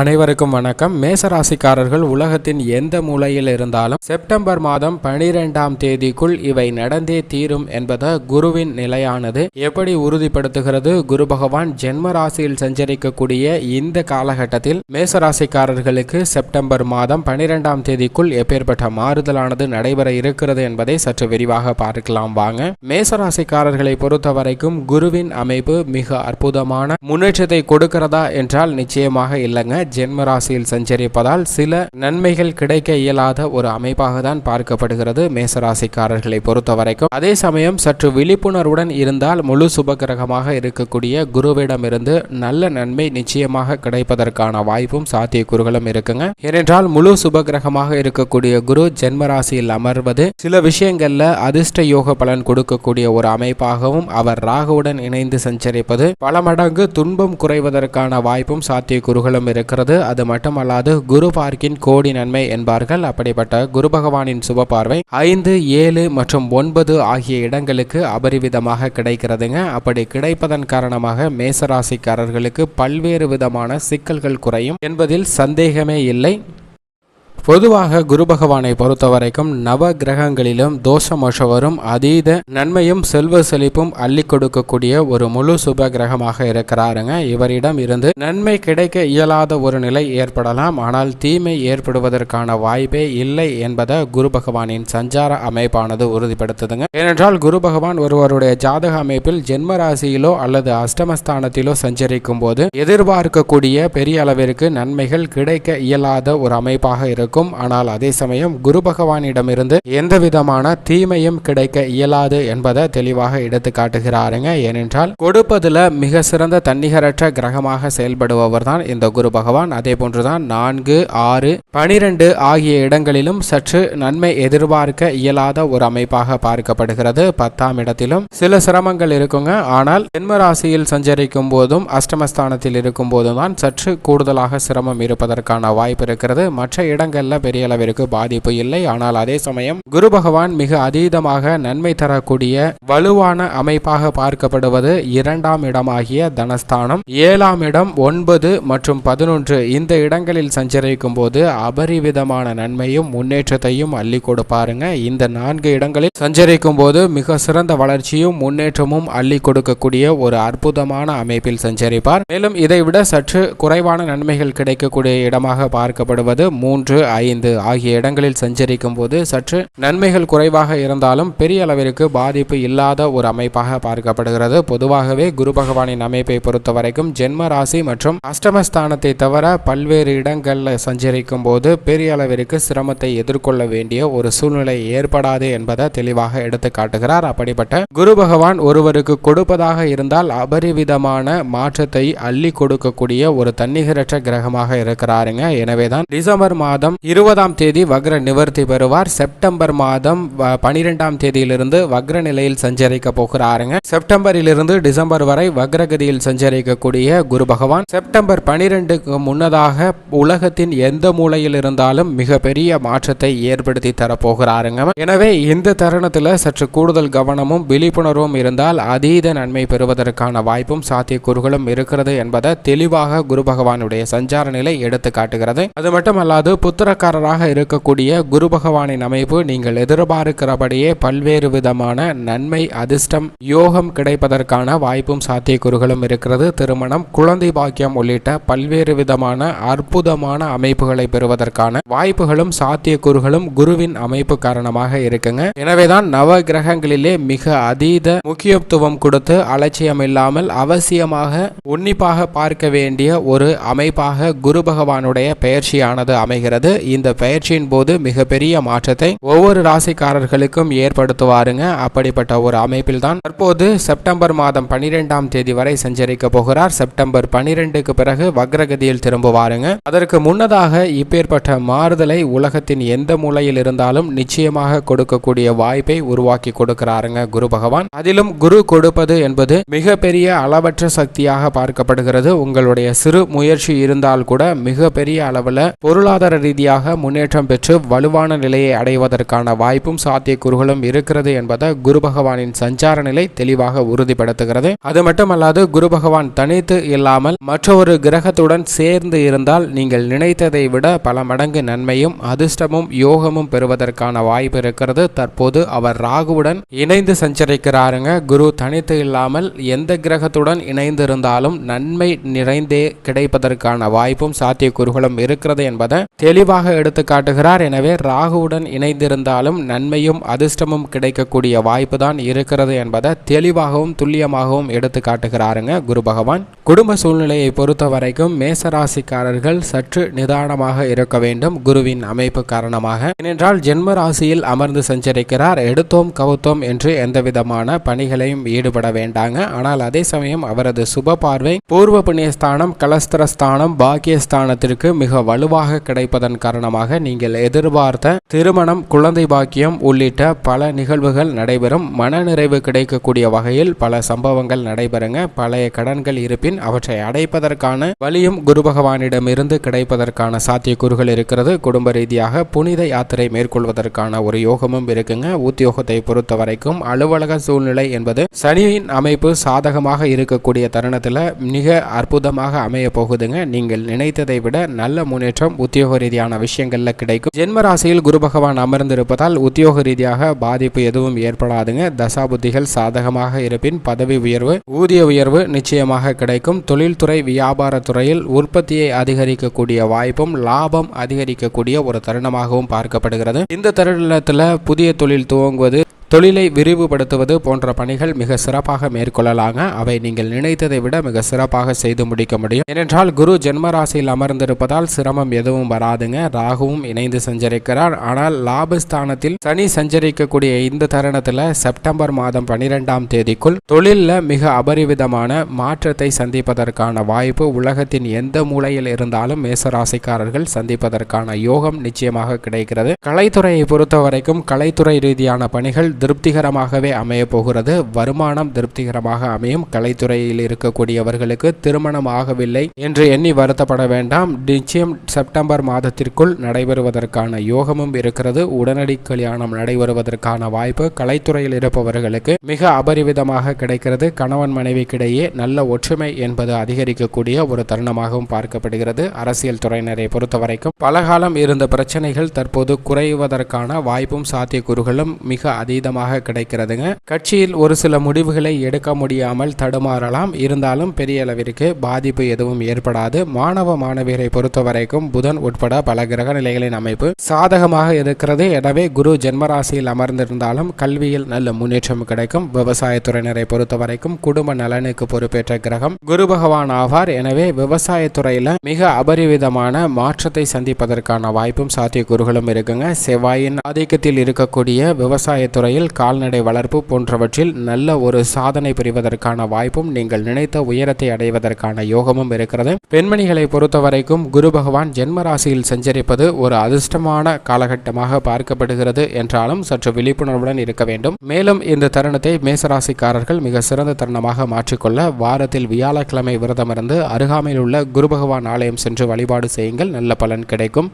அனைவருக்கும் வணக்கம். மேசராசிக்காரர்கள் உலகத்தின் எந்த மூலையில் இருந்தாலும் செப்டம்பர் மாதம் பனிரெண்டாம் தேதிக்குள் இவை நடந்தே தீரும் என்பதை குருவின் நிலையானது. எப்படி உறுதிப்படுத்துகிறது? குரு பகவான் ஜென்ம ராசியில் சஞ்சரிக்கக்கூடிய இந்த காலகட்டத்தில் மேசராசிக்காரர்களுக்கு செப்டம்பர் மாதம் பனிரெண்டாம் தேதிக்குள் எப்பேற்பட்ட மாறுதலானது நடைபெற இருக்கிறது என்பதை சற்று விரிவாக பார்க்கலாம் வாங்க. மேசராசிக்காரர்களை பொறுத்த வரைக்கும் குருவின் அமைப்பு மிக அற்புதமான முன்னேற்றத்தை கொடுக்கிறதா என்றால் நிச்சயமாக இல்லைங்க. ஜென்ம ராசியில் சஞ்சரிப்பதால் சில நன்மைகள் கிடைக்க இயலாத ஒரு அமைப்பாக தான் பார்க்கப்படுகிறது மேசராசிக்காரர்களை பொறுத்த வரைக்கும் அதே சமயம் சற்று விழிப்புணர்வுடன் இருந்தால் முழு சுபகிரகமாக இருக்கக்கூடிய குருவிடமிருந்து நல்ல நன்மை நிச்சயமாக கிடைப்பதற்கான வாய்ப்பும் சாத்தியக்கூறுகளும் இருக்குங்க. ஏனென்றால் முழு சுபகிரகமாக இருக்கக்கூடிய குரு ஜென்ம ராசியில் அமர்வது சில விஷயங்கள்ல அதிர்ஷ்ட யோக பலன் கொடுக்கக்கூடிய ஒரு அமைப்பாகவும் அவர் ராகுவுடன் இணைந்து சஞ்சரிப்பது பல மடங்கு துன்பம் குறைவதற்கான வாய்ப்பும் சாத்தியக்கூறுகளும் இருக்கிறது. அது மட்டுமல்லாது குரு பார்க்கின் கோடி நன்மை என்பார்கள். அப்படிப்பட்ட குரு பகவானின் சுப பார்வை ஐந்து ஏழு மற்றும் ஒன்பது ஆகிய இடங்களுக்கு அபரிவிதமாக கிடைக்கிறதுங்க. அப்படி கிடைப்பதன் காரணமாக மேசராசிக்காரர்களுக்கு பல்வேறு விதமான சிக்கல்கள் குறையும் என்பதில் சந்தேகமே இல்லை. பொதுவாக குரு பகவானை பொறுத்த வரைக்கும் நவ கிரகங்களிலும் தோஷமோஷவரும் அதீத நன்மையும் செல்வ செழிப்பும் அள்ளி கொடுக்கக்கூடிய ஒரு முழு சுப கிரகமாக இருக்கிறாருங்க. இவரிடம் இருந்து நன்மை கிடைக்க இயலாத ஒரு நிலை ஏற்படலாம். ஆனால் தீமை ஏற்படுவதற்கான வாய்ப்பே இல்லை என்பதை குரு பகவானின் சஞ்சார அமைப்பானது உறுதிப்படுத்துதுங்க. ஏனென்றால் குரு பகவான் ஒருவருடைய ஜாதக அமைப்பில் ஜென்ம ராசியிலோ அல்லது அஷ்டமஸ்தானத்திலோ சஞ்சரிக்கும் போது எதிர்பார்க்கக்கூடிய பெரிய அளவிற்கு நன்மைகள் கிடைக்க இயலாத ஒரு அமைப்பாக இருக்கும் இருக்கும். ஆனால் அதே சமயம் குரு பகவானிடமிருந்து எந்த விதமான தீமையும் கிடைக்க இயலாது என்பதை தெளிவாக எடுத்து காட்டுகிறாருங்க. ஏனென்றால் கொடுப்பதுல மிக சிறந்த தன்னிகரற்ற கிரகமாக செயல்படுபவர் தான் இந்த குரு பகவான். அதே போன்றுதான் நான்கு ஆறு பனிரெண்டு ஆகிய இடங்களிலும் சற்று நன்மை எதிர்பார்க்க இயலாத ஒரு அமைப்பாக பார்க்கப்படுகிறது. பத்தாம் இடத்திலும் சில சிரமங்கள் இருக்குங்க. ஆனால் ஜென்ம ராசியில் சஞ்சரிக்கும் போதும் அஷ்டமஸ்தானத்தில் இருக்கும் போதும் தான் சற்று கூடுதலாக சிரமம் இருப்பதற்கான வாய்ப்பு இருக்கிறது. மற்ற இடங்கள் விஷயங்கள்ல பெரிய அளவிற்கு பாதிப்பு இல்லை. ஆனால் அதே சமயம் குரு பகவான் மிக அதீதமாக நன்மை தரக்கூடிய வலுவான அமைப்பாக பார்க்கப்படுவது இரண்டாம் இடமாகிய தனஸ்தானம். ஏழாம் இடம் ஒன்பது மற்றும் பதினொன்று இந்த இடங்களில் சஞ்சரிக்கும் போது அபரிவிதமான நன்மையும் முன்னேற்றத்தையும் அள்ளி கொடுப்பாருங்க இந்த நான்கு இடங்களில் சஞ்சரிக்கும் போது மிக சிறந்த வளர்ச்சியும் முன்னேற்றமும் அள்ளி கொடுக்கக்கூடிய ஒரு அற்புதமான அமைப்பில் சஞ்சரிப்பார். மேலும் இதை விட சற்று குறைவான நன்மைகள் கிடைக்கக்கூடிய இடமாக பார்க்கப்படுவது மூன்று ஐந்து ஆகிய இடங்களில் சஞ்சரிக்கும் போது சற்று நன்மைகள் குறைவாக இருந்தாலும் பெரிய அளவிற்கு பாதிப்பு இல்லாத ஒரு அமைப்பாக பார்க்கப்படுகிறது. பொதுவாகவே குரு பகவானின் அமைப்பை பொறுத்த வரைக்கும் ஜென்ம ராசி மற்றும் அஷ்டமஸ்தானத்தை தவிர பல்வேறு இடங்களில் சஞ்சரிக்கும் போது பெரிய அளவிற்கு சிரமத்தை எதிர்கொள்ள வேண்டிய ஒரு சூழ்நிலை ஏற்படாது என்பதை தெளிவாக எடுத்து காட்டுகிறார். அப்படிப்பட்ட குரு பகவான் ஒருவருக்கு கொடுப்பதாக இருந்தால் அபரிவிதமான மாற்றத்தை அள்ளி கொடுக்கக்கூடிய ஒரு தன்னிகரற்ற கிரகமாக இருக்கிறாருங்க. எனவேதான் டிசம்பர் மாதம் இருபதாம் தேதி வக்ர நிவர்த்தி பெறுவார். செப்டம்பர் மாதம் பனிரெண்டாம் தேதியிலிருந்து வக்ர நிலையில் சஞ்சரிக்க போகிறாருங்க. செப்டம்பரிலிருந்து டிசம்பர் வரை வக்ரகதியில் சஞ்சரிக்கக்கூடிய குரு பகவான். செப்டம்பர் பனிரெண்டுக்கு முன்னதாக உலகத்தின் எந்த மூலையில் இருந்தாலும் மிகப்பெரிய மாற்றத்தை ஏற்படுத்தி தரப்போகிறாருங்க. எனவே இந்த தருணத்தில் சற்று கூடுதல் கவனமும் விழிப்புணர்வும் இருந்தால் அதீத நன்மை பெறுவதற்கான வாய்ப்பும் சாத்தியக்கூறுகளும் இருக்கிறது என்பதை தெளிவாக குரு பகவானுடைய சஞ்சார நிலை எடுத்து காட்டுகிறது அது மட்டுமல்லாது புத்திரக்காரராக இருக்கக்கூடிய குரு பகவானின் அமைப்பு நீங்கள் எதிர்பார்க்கிறபடியே பல்வேறு விதமான நன்மை அதிர்ஷ்டம் யோகம் கிடைப்பதற்கான வாய்ப்பும் சாத்தியக்கூறுகளும் இருக்கிறது. திருமணம் குழந்தை பாக்கியம் உள்ளிட்ட பல்வேறு விதமான அற்புதமான அமைப்புகளை பெறுவதற்கான வாய்ப்புகளும் சாத்தியக்கூறுகளும் குருவின் அமைப்பு காரணமாக இருக்குங்க. எனவேதான் நவ கிரகங்களிலே மிக அதீத முக்கியத்துவம் கொடுத்து அலட்சியம் இல்லாமல் அவசியமாக உன்னிப்பாக பார்க்க வேண்டிய ஒரு அமைப்பாக குரு பகவானுடைய பெயர்ச்சியானது அமைகிறது. இந்த பயிற்சியின் போது மிகப்பெரிய மாற்றத்தை ஒவ்வொரு ராசிக்காரர்களுக்கும் ஏற்படுத்துவாருங்க. அப்படிப்பட்ட ஒரு அமைப்பில் தான் தற்போது செப்டம்பர் மாதம் பனிரெண்டாம் தேதி வரை சஞ்சரிக்க போகிறார். செப்டம்பர் பனிரெண்டுக்கு பிறகு வக்ரகதியில் திரும்புவாருங்க. அதற்கு முன்னதாக இப்பேற்பட்ட மாறுதலை உலகத்தின் எந்த மூலையில் இருந்தாலும் நிச்சயமாக கொடுக்கக்கூடிய வாய்ப்பை உருவாக்கி கொடுக்கிறாருங்க குரு பகவான். அதிலும் குரு கொடுப்பது என்பது மிகப்பெரிய அளவற்ற சக்தியாக பார்க்கப்படுகிறது. உங்களுடைய சிறு முயற்சி இருந்தால் கூட மிகப்பெரிய அளவில் பொருளாதார ரீதியாக ரீதியாக முன்னேற்றம் பெற்று வலுவான நிலையை அடைவதற்கான வாய்ப்பும் சாத்தியக்கூறுகளும் இருக்கிறது என்பதை குரு பகவானின் சஞ்சார நிலை தெளிவாக உறுதிப்படுத்துகிறது. அது மட்டுமல்லாது குரு பகவான் தனித்து இல்லாமல் மற்றொரு கிரகத்துடன் சேர்ந்து இருந்தால் நீங்கள் நினைத்ததை விட பல மடங்கு நன்மையும் அதிர்ஷ்டமும் யோகமும் பெறுவதற்கான வாய்ப்பு இருக்கிறது. தற்போது அவர் ராகுவுடன் இணைந்து சஞ்சரிக்கிறாருங்க. குரு தனித்து இல்லாமல் எந்த கிரகத்துடன் இணைந்து இருந்தாலும் நன்மை நிறைந்தே கிடைப்பதற்கான வாய்ப்பும் சாத்தியக்கூறுகளும் இருக்கிறது என்பதை தெளிவாக எடுத்து காட்டுகிறார். எனவே ராகுவுடன் இணைந்திருந்தாலும் நன்மையும் அதிர்ஷ்டமும் கிடைக்கக்கூடிய வாய்ப்பு தான் இருக்கிறது என்பதை தெளிவாகவும் துல்லியமாகவும் எடுத்து காட்டுகிறாருங்க குரு பகவான். குடும்ப சூழ்நிலையை பொறுத்த வரைக்கும் மேசராசிக்காரர்கள் சற்று நிதானமாக இருக்க வேண்டும் குருவின் அமைப்பு காரணமாக. ஏனென்றால் ஜென்ம ராசியில் அமர்ந்து சஞ்சரிக்கிறார். எடுத்தோம் கவுத்தோம் என்று எந்த விதமான பணிகளையும் ஈடுபட வேண்டாங்க. ஆனால் அதே சமயம் அவரது சுப பார்வை பூர்வ புண்ணியஸ்தானம் கலஸ்திரஸ்தானம் பாக்கியஸ்தானத்திற்கு மிக வலுவாக கிடைப்பதன் காரணமாக நீங்கள் எதிர்பார்த்த திருமணம் குழந்தை பாக்கியம் உள்ளிட்ட பல நிகழ்வுகள் நடைபெறும். மனநிறைவு கிடைக்கக்கூடிய வகையில் பல சம்பவங்கள் நடைபெறுங்க. பழைய கடன்கள் இருப்பின் அவற்றை அடைப்பதற்கான வழியும் குரு பகவானிடமிருந்து கிடைப்பதற்கான சாத்தியக்கூறுகள் இருக்கிறது. குடும்ப ரீதியாக புனித யாத்திரை மேற்கொள்வதற்கான ஒரு யோகமும் இருக்குங்க. உத்தியோகத்தை பொறுத்த வரைக்கும் அலுவலக சூழ்நிலை என்பது சனியின் அமைப்பு சாதகமாக இருக்கக்கூடிய தருணத்தில் மிக அற்புதமாக அமைய போகுதுங்க. நீங்கள் நினைத்ததை விட நல்ல முன்னேற்றம் உத்தியோக ரீதியான விஷயங்கள்ல கிடைக்கும். ஜென்ம ராசியில் குரு பகவான் அமர்ந்திருப்பதால் உத்தியோக ரீதியாக பாதிப்பு எதுவும் ஏற்படாதுங்க. தசாபுத்திகள் சாதகமாக இருப்பின் பதவி உயர்வு ஊதிய உயர்வு நிச்சயமாக கிடைக்கும். தொழில்துறை வியாபார துறையில் உற்பத்தியை அதிகரிக்கக்கூடிய வாய்ப்பும் லாபம் அதிகரிக்கக்கூடிய ஒரு தருணமாகவும் பார்க்கப்படுகிறது. இந்த தருணத்தில் புதிய தொழில் துவங்குவது தொழிலை விரிவுபடுத்துவது போன்ற பணிகள் மிக சிறப்பாக மேற்கொள்ளலாங்க. அவை நீங்கள் நினைத்ததை விட மிக சிறப்பாக செய்து முடிக்க முடியும். ஏனென்றால் குரு ஜென்ம ராசியில் அமர்ந்திருப்பதால் சிரமம் எதுவும் வராதுங்க. ராகுவும் இணைந்து சஞ்சரிக்கிறார். ஆனால் லாபஸ்தானத்தில் சனி சஞ்சரிக்கக்கூடிய இந்த தருணத்தில் செப்டம்பர் மாதம் பனிரெண்டாம் தேதிக்குள் தொழிலில் மிக அபரிவிதமான மாற்றத்தை சந்திப்பதற்கான வாய்ப்பு உலகத்தின் எந்த மூலையில் இருந்தாலும் மேசராசிக்காரர்கள் சந்திப்பதற்கான யோகம் நிச்சயமாக கிடைக்கிறது. கலைத்துறையை பொறுத்த வரைக்கும் கலைத்துறை ரீதியான பணிகள் திருப்திகரமாகவே அமையப்போகிறது வருமானம் திருப்திகரமாக அமையும். கலைத்துறையில் இருக்கக்கூடியவர்களுக்கு திருமணம் ஆகவில்லை என்று எண்ணி வருத்தப்பட வேண்டாம். நிச்சயம் செப்டம்பர் மாதத்திற்குள் நடைபெறுவதற்கான யோகமும் இருக்கிறது. உடனடி கல்யாணம் நடைபெறுவதற்கான வாய்ப்பு கலைத்துறையில் இருப்பவர்களுக்கு மிக அபரிவிதமாக கிடைக்கிறது. கணவன் மனைவிக்கிடையே நல்ல ஒற்றுமை என்பது அதிகரிக்கக்கூடிய ஒரு தருணமாகவும் பார்க்கப்படுகிறது. அரசியல் துறையினரை பொறுத்தவரைக்கும் பலகாலம் இருந்த பிரச்சனைகள் தற்போது குறைவதற்கான வாய்ப்பும் சாத்தியக்கூறுகளும் மிக அதீதம் அதீதமாக கிடைக்கிறதுங்க. கட்சியில் ஒரு சில முடிவுகளை எடுக்க முடியாமல் தடுமாறலாம். இருந்தாலும் பெரிய அளவிற்கு பாதிப்பு எதுவும் ஏற்படாது. மாணவ மாணவியரை பொறுத்தவரைக்கும் புதன் உட்பட பல கிரக நிலைகளின் அமைப்பு சாதகமாக இருக்கிறது. எனவே குரு ஜென்மராசியில் அமர்ந்திருந்தாலும் கல்வியில் நல்ல முன்னேற்றம் கிடைக்கும். விவசாயத்துறையினரை பொறுத்தவரைக்கும் குடும்ப நலனுக்கு பொறுப்பேற்ற கிரகம் குரு பகவான் ஆவார். எனவே விவசாயத்துறையில மிக அபரிவிதமான மாற்றத்தை சந்திப்பதற்கான வாய்ப்பும் சாத்திய குருகளும் இருக்குங்க. செவ்வாயின் ஆதிக்கத்தில் இருக்கக்கூடிய விவசாயத்துறையில் கால்நடை வளர்ப்பு போன்றவற்றில் நல்ல ஒரு சாதனை புரிவதற்கான வாய்ப்பும் நீங்கள் நினைத்த உயரத்தை அடைவதற்கான யோகமும் இருக்கிறது. பெண்மணிகளை பொறுத்தவரைக்கும் குரு பகவான் ஜென்ம ராசியில் சஞ்சரிப்பது ஒரு அதிர்ஷ்டமான காலகட்டமாக பார்க்கப்படுகிறது என்றாலும் சற்று விழிப்புணர்வுடன் இருக்க வேண்டும். மேலும் இந்த தருணத்தை மேசராசிக்காரர்கள் மிக சிறந்த தருணமாக மாற்றிக்கொள்ள வாரத்தில் வியாழக்கிழமை விரதமிருந்து அருகாமையில் உள்ள குரு பகவான் ஆலயம் சென்று வழிபாடு செய்யுங்கள். நல்ல பலன் கிடைக்கும்.